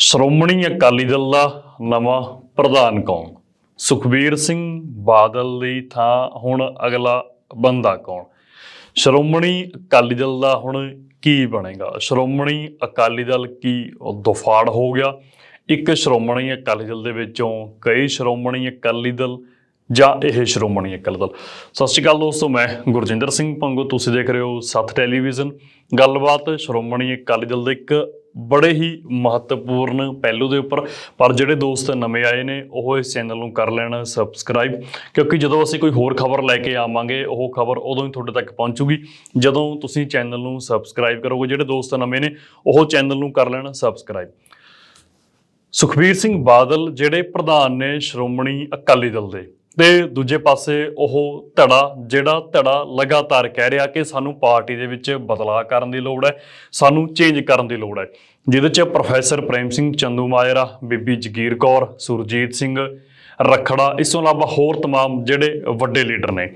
ਸ਼੍ਰੋਮਣੀ ਅਕਾਲੀ ਦਲ ਦਾ ਨਵਾਂ ਪ੍ਰਧਾਨ ਕੌਣ? ਸੁਖਬੀਰ ਸਿੰਘ ਬਾਦਲ ਦੀ ਥਾਂ ਹੁਣ ਅਗਲਾ ਬੰਦਾ ਕੌਣ? ਸ਼੍ਰੋਮਣੀ ਅਕਾਲੀ ਦਲ ਦਾ ਹੁਣ ਕੀ ਬਣੇਗਾ? ਸ਼੍ਰੋਮਣੀ ਅਕਾਲੀ ਦਲ ਕੀ ਦੁਫਾੜ ਹੋ ਗਿਆ? ਇੱਕ ਸ਼੍ਰੋਮਣੀ ਅਕਾਲੀ ਦਲ ਦੇ ਵਿੱਚੋਂ ਕਈ ਸ਼੍ਰੋਮਣੀ ਅਕਾਲੀ ਦਲ ਜਾਂ ਇਹ ਸ਼੍ਰੋਮਣੀ ਅਕਾਲੀ ਦਲ? ਸਤਿ ਸ਼੍ਰੀ ਅਕਾਲ ਦੋਸਤੋ, ਮੈਂ ਗੁਰਜਿੰਦਰ ਸਿੰਘ ਪੰਗੋ। ਤੁਸੀਂ ਦੇਖ ਰਹੇ ਹੋ ਸੱਤ ਟੈਲੀਵਿਜ਼ਨ। ਗੱਲਬਾਤ ਸ਼੍ਰੋਮਣੀ ਅਕਾਲੀ ਦਲ ਦੇ ਇੱਕ ਬੜੇ ਹੀ ਮਹੱਤਵਪੂਰਨ ਪਹਿਲੂ ਦੇ ਉੱਪਰ। ਪਰ ਜਿਹੜੇ ਦੋਸਤ ਨਵੇਂ ਆਏ ਨੇ, ਉਹ ਇਸ ਚੈਨਲ ਨੂੰ ਕਰ ਲੈਣ ਸਬਸਕ੍ਰਾਈਬ ਕਿਉਂਕਿ ਜਦੋਂ ਅਸੀਂ ਕੋਈ ਹੋਰ ਖਬਰ ਲੈ ਕੇ ਆਵਾਂਗੇ, ਉਹ ਖਬਰ ਉਦੋਂ ਹੀ ਤੁਹਾਡੇ ਤੱਕ ਪਹੁੰਚੂਗੀ। ਜਦੋਂ ਤੁਸੀਂ ਚੈਨਲ ਨੂੰ ਸਬਸਕ੍ਰਾਈਬ ਕਰੋਗੇ, ਜਿਹੜੇ ਦੋਸਤ ਨਵੇਂ ਨੇ, ਉਹ ਚੈਨਲ ਨੂੰ ਕਰ ਲੈਣ ਸਬਸਕ੍ਰਾਈਬ ਸੁਖਬੀਰ ਸਿੰਘ ਬਾਦਲ, ਜਿਹੜੇ ਪ੍ਰਧਾਨ ਨੇ ਸ਼੍ਰੋਮਣੀ ਅਕਾਲੀ ਦਲ ਦੇ ਤੇ ਦੂਜੇ ਪਾਸੇ ਉਹ ਧੜਾ, ਜਿਹੜਾ ਧੜਾ ਲਗਾਤਾਰ ਕਹਿ ਰਿਹਾ ਕਿ ਸਾਨੂੰ ਪਾਰਟੀ ਦੇ ਵਿੱਚ ਬਦਲਾਅ ਕਰਨ ਦੀ ਲੋੜ ਹੈ, ਸਾਨੂੰ ਚੇਂਜ ਕਰਨ ਦੀ ਲੋੜ ਹੈ। ਜਿਹਦੇ 'ਚ ਪ੍ਰੋਫੈਸਰ ਪ੍ਰੇਮ ਸਿੰਘ ਚੰਦੂ ਮਾਜਰਾ ਬੀਬੀ ਜਗੀਰ ਕੌਰ ਸੁਰਜੀਤ ਸਿੰਘ ਰਖੜਾ ਇਸ ਤੋਂ ਇਲਾਵਾ ਹੋਰ तमाम ਜਿਹੜੇ ਵੱਡੇ ਲੀਡਰ ਨੇ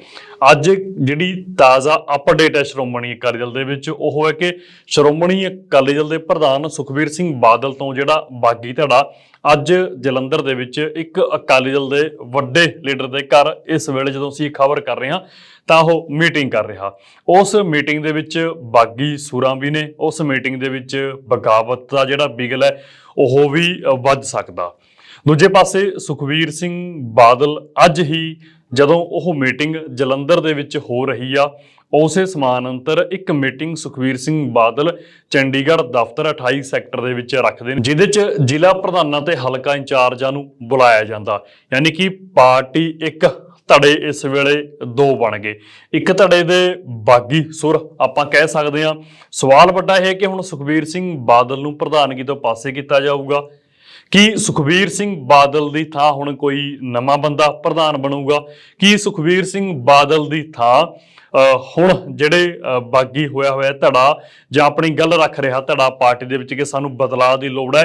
ਅੱਜ ਜਿਹੜੀ ਤਾਜ਼ਾ ਅਪਡੇਟ ਹੈ ਸ਼੍ਰੋਮਣੀ ਅਕਾਲੀ ਦਲ ਦੇ ਵਿੱਚ ਉਹ ਹੈ ਕਿ ਸ਼੍ਰੋਮਣੀ ਅਕਾਲੀ ਦਲ ਦੇ ਪ੍ਰਧਾਨ ਸੁਖਬੀਰ ਸਿੰਘ ਬਾਦਲ ਤੋਂ ਜਿਹੜਾ ਬਾਗੀ ਧੜਾ ਅੱਜ ਜਲੰਧਰ ਦੇ ਵਿੱਚ ਇੱਕ ਅਕਾਲੀ ਦਲ ਦੇ ਵੱਡੇ ਲੀਡਰ ਦੇ ਘਰ ਇਸ ਵੇਲੇ ਜਦੋਂ ਅਸੀਂ ਖਬਰ ਕਰ ਰਹੇ ਹਾਂ ਤਾਂ ਉਹ ਮੀਟਿੰਗ ਕਰ ਰਿਹਾ। ਉਸ ਮੀਟਿੰਗ ਦੇ ਵਿੱਚ ਬਾਗੀ ਸੂਰਾਂ ਵੀ ਨੇ ਉਸ ਮੀਟਿੰਗ ਦੇ ਵਿੱਚ ਬਗਾਵਤ ਦਾ ਜਿਹੜਾ ਬਿਗਲ ਹੈ ਉਹ ਵੀ ਅ, ਵੱਜ ਸਕਦਾ। ਦੂਜੇ ਪਾਸੇ ਸੁਖਵੀਰ ਸਿੰਘ ਬਾਦਲ ਅੱਜ ਹੀ ਜਦੋਂ ਉਹ ਮੀਟਿੰਗ ਜਲੰਧਰ ਦੇ ਵਿੱਚ ਹੋ ਰਹੀ ਆ ਉਸੇ ਸਮਾਨ ਅੰਤਰ ਇੱਕ ਮੀਟਿੰਗ ਸੁਖਵੀਰ ਸਿੰਘ ਬਾਦਲ ਚੰਡੀਗੜ੍ਹ ਦਫ਼ਤਰ 28 ਸੈਕਟਰ ਦੇ ਵਿੱਚ ਰੱਖਦੇ ਨੇ ਜਿਹਦੇ 'ਚ ਜ਼ਿਲ੍ਹਾ ਪ੍ਰਧਾਨਾਂ ਤੇ ਹਲਕਾ ਇੰਚਾਰਜਾਂ ਨੂੰ ਬੁਲਾਇਆ ਜਾਂਦਾ। ਯਾਨੀ ਕਿ ਪਾਰਟੀ ਇੱਕ ਧੜੇ ਇਸ ਵੇਲੇ ਦੋ ਬਣ ਗਏ। ਇੱਕ ਧੜੇ ਦੇ ਬਾਗੀ ਸੁਰ ਆਪਾਂ ਕਹਿ ਸਕਦੇ ਹਾਂ। ਸਵਾਲ ਵੱਡਾ ਇਹ ਹੈ ਕਿ ਹੁਣ ਸੁਖਬੀਰ ਸਿੰਘ ਬਾਦਲ ਨੂੰ ਪ੍ਰਧਾਨਗੀ ਤੋਂ ਪਾਸੇ ਕੀਤਾ ਜਾਊਗਾ। ਕੀ ਸੁਖਵੀਰ ਸਿੰਘ ਬਾਦਲ ਦੀ ਥਾਂ ਹੁਣ ਕੋਈ ਨਵਾਂ ਬੰਦਾ ਪ੍ਰਧਾਨ ਬਣੂਗਾ? ਕੀ ਸੁਖਵੀਰ ਸਿੰਘ ਬਾਦਲ ਦੀ ਥਾਂ ਹੁਣ ਜਿਹੜੇ ਬਾਗੀ ਹੋਇਆ ਹੋਇਆ ਧੜਾ ਜਾਂ ਆਪਣੀ ਗੱਲ ਰੱਖ ਰਿਹਾ ਧੜਾ ਪਾਰਟੀ ਦੇ ਵਿੱਚ ਕਿ ਸਾਨੂੰ ਬਦਲਾਅ ਦੀ ਲੋੜ ਹੈ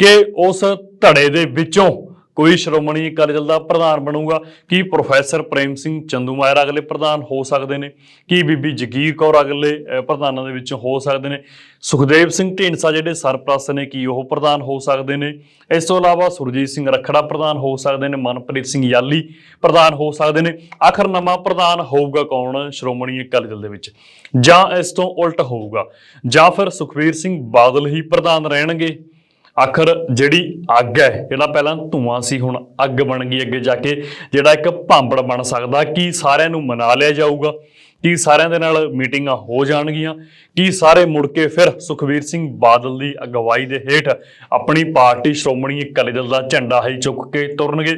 ਕਿ ਉਸ ਧੜੇ ਦੇ ਵਿੱਚੋਂ ਕੋਈ ਸ਼੍ਰੋਮਣੀ ਅਕਾਲੀ ਦਲ ਦਾ ਪ੍ਰਧਾਨ ਬਣੂਗਾ, ਕੀ ਪ੍ਰੋਫੈਸਰ ਪ੍ਰੇਮ ਸਿੰਘ ਚੰਦੂਮਾਇਰ ਅਗਲੇ ਪ੍ਰਧਾਨ ਹੋ ਸਕਦੇ ਨੇ, ਕੀ ਬੀਬੀ ਜਗੀਰ ਕੌਰ ਅਗਲੇ ਪ੍ਰਧਾਨਾਂ ਦੇ ਵਿੱਚ ਹੋ ਸਕਦੇ ਨੇ, ਸੁਖਦੇਵ ਸਿੰਘ ਢੀਂਡਸਾ ਜਿਹੜੇ ਸਰਪ੍ਰਸਤ ਨੇ, ਕੀ ਉਹ ਪ੍ਰਧਾਨ ਹੋ ਸਕਦੇ ਨੇ, ਇਸ ਤੋਂ ਇਲਾਵਾ ਸੁਰਜੀਤ ਸਿੰਘ ਰੱਖੜਾ ਪ੍ਰਧਾਨ ਹੋ ਸਕਦੇ ਨੇ, ਮਨਪ੍ਰੀਤ ਸਿੰਘ ਯਾਲੀ ਪ੍ਰਧਾਨ ਹੋ ਸਕਦੇ ਨੇ, ਆਖਰ ਨਵਾਂ ਪ੍ਰਧਾਨ ਹੋਊਗਾ ਕੌਣ ਸ਼੍ਰੋਮਣੀ ਅਕਾਲੀ ਦਲ ਦੇ ਵਿੱਚ? ਜਾਂ ਇਸ ਤੋਂ ਉਲਟ ਹੋਊਗਾ, ਜਾਂ ਫਿਰ ਸੁਖਵੀਰ ਸਿੰਘ ਬਾਦਲ ਹੀ ਪ੍ਰਧਾਨ ਰਹਿਣਗੇ? ਆਖਰ ਜਿਹੜੀ ਅੱਗ ਹੈ ਜਿਹੜਾ ਪਹਿਲਾਂ ਧੂਆਂ ਸੀ, ਹੁਣ ਅੱਗ ਬਣ ਗਈ ਅੱਗੇ ਜਾ ਕੇ, ਜਿਹੜਾ ਇੱਕ ਭਾਂਬੜ ਬਣ ਸਕਦਾ, ਕਿ ਸਾਰਿਆਂ ਨੂੰ ਮਨਾ ਲਿਆ ਜਾਊਗਾ? ਕੀ ਸਾਰਿਆਂ ਦੇ ਨਾਲ ਮੀਟਿੰਗਾਂ ਹੋ ਜਾਣਗੀਆਂ ਕੀ ਸਾਰੇ ਮੁੜ ਕੇ ਫਿਰ ਸੁਖਵੀਰ ਸਿੰਘ ਬਾਦਲ ਦੀ ਅਗਵਾਈ ਦੇ ਹੇਠ ਆਪਣੀ ਪਾਰਟੀ ਸ਼੍ਰੋਮਣੀ ਅਕਾਲੀ ਦਲ ਦਾ ਝੰਡਾ ਹੀ ਚੁੱਕ ਕੇ ਤੁਰਨਗੇ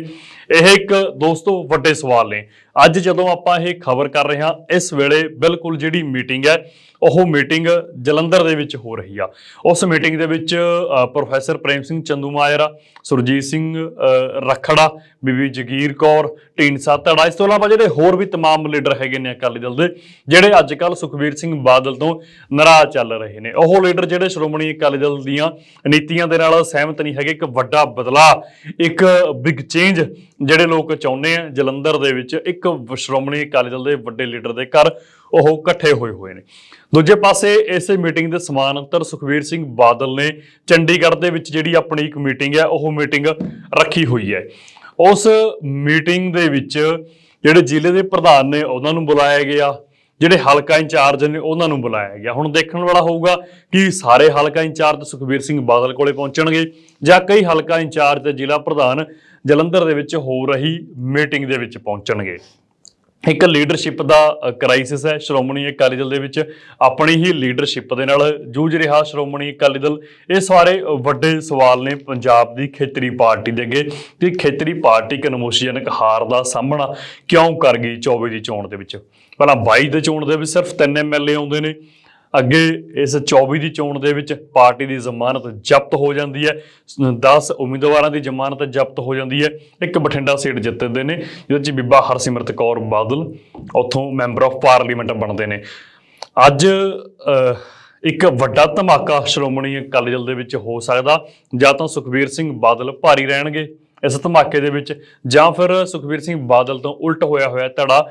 ਇਹ ਇੱਕ ਦੋਸਤੋ ਵੱਡੇ ਸਵਾਲ ਨੇ ਅੱਜ ਜਦੋਂ ਆਪਾਂ ਇਹ ਖਬਰ ਕਰ ਰਹੇ ਹਾਂ ਇਸ ਵੇਲੇ ਬਿਲਕੁਲ ਜਿਹੜੀ ਮੀਟਿੰਗ ਹੈ ਉਹ ਮੀਟਿੰਗ ਜਲੰਧਰ ਦੇ ਵਿੱਚ ਹੋ ਰਹੀ ਆ ਉਸ ਮੀਟਿੰਗ ਦੇ ਵਿੱਚ ਅ, ਪ੍ਰੋਫੈਸਰ ਪ੍ਰੇਮ ਸਿੰਘ ਚੰਦੂਮਾਜਰਾ ਸੁਰਜੀਤ ਸਿੰਘ ਅ, ਰਖੜਾ ਬੀਬੀ ਜਗੀਰ ਕੌਰ ਢੀਂਡਸਾ ਧੜਾ ਇਸ ਤੋਂ ਇਲਾਵਾ ਜਿਹੜੇ ਹੋਰ ਵੀ तमाम ਲੀਡਰ ਹੈਗੇ ਨੇ ਅਕਾਲੀ ਦਲ ਦੇ ਜਿਹੜੇ ਅੱਜ ਕੱਲ ਸੁਖਬੀਰ ਸਿੰਘ ਬਾਦਲ ਤੋਂ ਨਾਰਾਜ਼ ਚੱਲ ਰਹੇ ਨੇ। ਉਹ ਲੀਡਰ ਜਿਹੜੇ ਸ਼੍ਰੋਮਣੀ ਅਕਾਲੀ ਦਲ ਦੀਆਂ ਨੀਤੀਆਂ ਦੇ ਨਾਲ ਸਹਿਮਤ ਨਹੀਂ ਹੈਗੇ, ਇੱਕ ਵੱਡਾ ਬਦਲਾਅ, ਇੱਕ ਬਿਗ ਚੇਂਜ ਜਿਹੜੇ ਲੋਕ ਚਾਹੁੰਦੇ ਆ, ਜਲੰਧਰ ਦੇ ਵਿੱਚ ਇੱਕ ਸ਼੍ਰੋਮਣੀ ਅਕਾਲੀ ਦਲ ਦੇ ਵੱਡੇ ਲੀਡਰ ਦੇ ਘਰ ਉਹ ਇਕੱਠੇ ਹੋਏ ਹੋਏ ਨੇ। ਦੂਜੇ ਪਾਸੇ ਇਸੇ ਮੀਟਿੰਗ ਦੇ ਸਮਾਨ ਅੰਤਰ ਸੁਖਵੀਰ ਸਿੰਘ ਬਾਦਲ ਨੇ ਚੰਡੀਗੜ੍ਹ ਦੇ ਵਿੱਚ ਜਿਹੜੀ ਆਪਣੀ ਇੱਕ ਮੀਟਿੰਗ ਹੈ, ਉਹ ਮੀਟਿੰਗ ਰੱਖੀ ਹੋਈ ਹੈ। ਉਸ ਮੀਟਿੰਗ ਦੇ ਵਿੱਚ ਜਿਹੜੇ ਜ਼ਿਲ੍ਹੇ ਦੇ ਪ੍ਰਧਾਨ ਨੇ ਉਹਨਾਂ ਨੂੰ ਬੁਲਾਇਆ ਗਿਆ, ਜਿਹੜੇ ਹਲਕਾ ਇੰਚਾਰਜ ਨੇ ਉਹਨਾਂ ਨੂੰ ਬੁਲਾਇਆ ਗਿਆ। ਹੁਣ ਦੇਖਣ ਵਾਲਾ ਹੋਊਗਾ ਕਿ ਸਾਰੇ ਹਲਕਾ ਇੰਚਾਰਜ ਸੁਖਬੀਰ ਸਿੰਘ ਬਾਦਲ ਕੋਲੇ ਪਹੁੰਚਣਗੇ ਜਾਂ ਕਈ ਹਲਕਾ ਇੰਚਾਰਜ ਤੇ ਜ਼ਿਲ੍ਹਾ ਪ੍ਰਧਾਨ ਜਲੰਧਰ ਦੇ ਵਿੱਚ ਹੋ ਰਹੀ ਮੀਟਿੰਗ ਦੇ ਵਿੱਚ ਪਹੁੰਚਣਗੇ। ਇੱਕ ਲੀਡਰਸ਼ਿਪ ਦਾ ਕ੍ਰਾਈਸਿਸ ਹੈ ਸ਼੍ਰੋਮਣੀ ਅਕਾਲੀ ਦਲ ਦੇ ਵਿੱਚ। ਆਪਣੀ ਹੀ ਲੀਡਰਸ਼ਿਪ ਦੇ ਨਾਲ ਜੂਝ ਰਿਹਾ ਸ਼੍ਰੋਮਣੀ ਅਕਾਲੀ ਦਲ। ਇਹ ਸਾਰੇ ਵੱਡੇ ਸਵਾਲ ਨੇ ਪੰਜਾਬ ਦੀ ਖੇਤਰੀ ਪਾਰਟੀ ਦੇ ਅੱਗੇ। ਕਿ ਖੇਤਰੀ ਪਾਰਟੀ ਕਨਮੋਸ਼ੀਜਨਕ ਹਾਰ ਦਾ ਸਾਹਮਣਾ ਕਿਉਂ ਕਰ ਗਈ 24 ਦੀ ਚੋਣ ਦੇ ਵਿੱਚ? ਪਹਿਲਾਂ 22 ਦੇ ਚੋਣ ਦੇ ਵਿੱਚ ਸਿਰਫ 3 ਐਮਐਲਏ ਆਉਂਦੇ ਨੇ। ਅੱਗੇ ਇਸ 24 ਦੀ ਚੋਣ ਦੇ ਵਿੱਚ ਪਾਰਟੀ ਦੀ ਜ਼ਮਾਨਤ ਜ਼ਬਤ ਹੋ ਜਾਂਦੀ ਹੈ। 10 ਉਮੀਦਵਾਰਾਂ ਦੀ ਜ਼ਮਾਨਤ ਜ਼ਬਤ ਹੋ ਜਾਂਦੀ ਹੈ। ਇੱਕ ਬਠਿੰਡਾ ਸੀਟ ਜਿੱਤਦੇ ਨੇ, ਜਿਹਦੇ ਚ ਬੀਬਾ ਹਰਸਿਮਰਤ ਕੌਰ ਬਾਦਲ ਉੱਥੋਂ ਮੈਂਬਰ ਆਫ ਪਾਰਲੀਮੈਂਟ ਬਣਦੇ ਨੇ। ਅੱਜ ਇੱਕ ਵੱਡਾ ਧਮਾਕਾ ਸ਼੍ਰੋਮਣੀ ਅਕਾਲੀ ਦਲ ਦੇ ਵਿੱਚ ਹੋ ਸਕਦਾ। ਜਾਂ ਤਾਂ ਸੁਖਬੀਰ ਸਿੰਘ ਬਾਦਲ ਭਾਰੀ ਰਹਿਣਗੇ। ਇਸ ਧਮਾਕੇ ਦੇ ਵਿੱਚ ਜਾਂ ਫਿਰ ਸੁਖਬੀਰ ਸਿੰਘ ਬਾਦਲ ਤੋਂ ਉਲਟ ਹੋਇਆ ਹੋਇਆ ਧੜਾ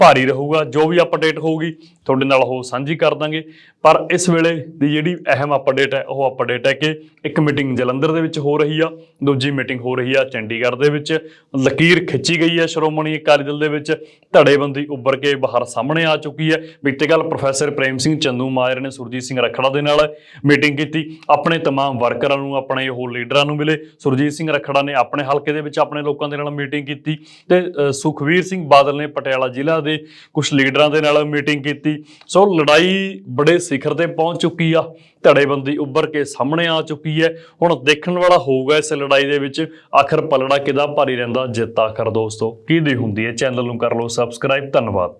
ਭਾਰੀ ਰਹੂਗਾ ਜੋ ਵੀ ਅਪਡੇਟ ਹੋਊਗੀ ਤੁਹਾਡੇ ਨਾਲ ਉਹ ਸਾਂਝੀ ਕਰ ਦਾਂਗੇ ਪਰ ਇਸ ਵੇਲੇ ਦੀ ਜਿਹੜੀ ਅਹਿਮ ਅਪਡੇਟ ਹੈ ਉਹ ਅਪਡੇਟ ਹੈ ਕਿ ਇੱਕ ਮੀਟਿੰਗ ਜਲੰਧਰ ਦੇ ਵਿੱਚ ਹੋ ਰਹੀ ਆ ਦੂਜੀ ਮੀਟਿੰਗ ਹੋ ਰਹੀ ਆ ਚੰਡੀਗੜ੍ਹ ਦੇ ਵਿੱਚ ਲਕੀਰ ਖਿੱਚੀ ਗਈ ਹੈ ਸ਼੍ਰੋਮਣੀ ਅਕਾਲੀ ਦਲ ਦੇ ਵਿੱਚ ਧੜੇਬੰਦੀ ਉੱਭਰ ਕੇ ਬਾਹਰ ਸਾਹਮਣੇ ਆ ਚੁੱਕੀ ਹੈ ਬੀਤੇ ਕੱਲ ਪ੍ਰੋਫੈਸਰ ਪ੍ਰੇਮ ਸਿੰਘ ਚੰਦੂ ਮਾਜਰੇ ਨੇ ਸੁਰਜੀਤ ਸਿੰਘ ਰਖੜਾ ਦੇ ਨਾਲ ਮੀਟਿੰਗ ਕੀਤੀ ਆਪਣੇ तमाम ਵਰਕਰਾਂ ਨੂੰ ਆਪਣੇ ਉਹ ਲੀਡਰਾਂ ਨੂੰ ਮਿਲੇ ਸੁਰਜੀਤ ਸਿੰਘ ਰਖੜਾ ਨੇ ਆਪਣੇ ਹਲਕੇ ਦੇ ਵਿੱਚ ਆਪਣੇ ਲੋਕਾਂ ਦੇ ਨਾਲ ਮੀਟਿੰਗ ਕੀਤੀ ਤੇ ਅ, ਸੁਖਵੀਰ ਸਿੰਘ ਬਾਦਲ ਨੇ ਪਟਿਆਲਾ ਜ਼ਿਲ੍ਹਾ ਦੇ ਕੁਝ ਲੀਡਰਾਂ ਦੇ ਨਾਲ ਮੀਟਿੰਗ ਕੀਤੀ। ਸੋ ਲੜਾਈ ਬੜੇ ਸਿਖਰ ਤੇ ਪਹੁੰਚ ਚੁੱਕੀ ਆ ਧੜੇਬੰਦੀ ਉੱਭਰ ਕੇ ਸਾਹਮਣੇ ਆ ਚੁੱਕੀ ਹੈ। ਹੁਣ ਦੇਖਣ ਵਾਲਾ ਹੋਊਗਾ ਇਸ ਲੜਾਈ ਦੇ ਵਿੱਚ ਆਖਰ ਪਲੜਾ ਕਿਹਦਾ ਭਾਰੀ ਰਹਿੰਦਾ ਜਿੱਤ ਆਖਰ ਦੋਸਤੋ। ਕਿਹਦੀ ਹੁੰਦੀ ਹੈ ਚੈਨਲ ਨੂੰ ਕਰ ਲਓ ਸਬਸਕ੍ਰਾਈਬ ਧੰਨਵਾਦ।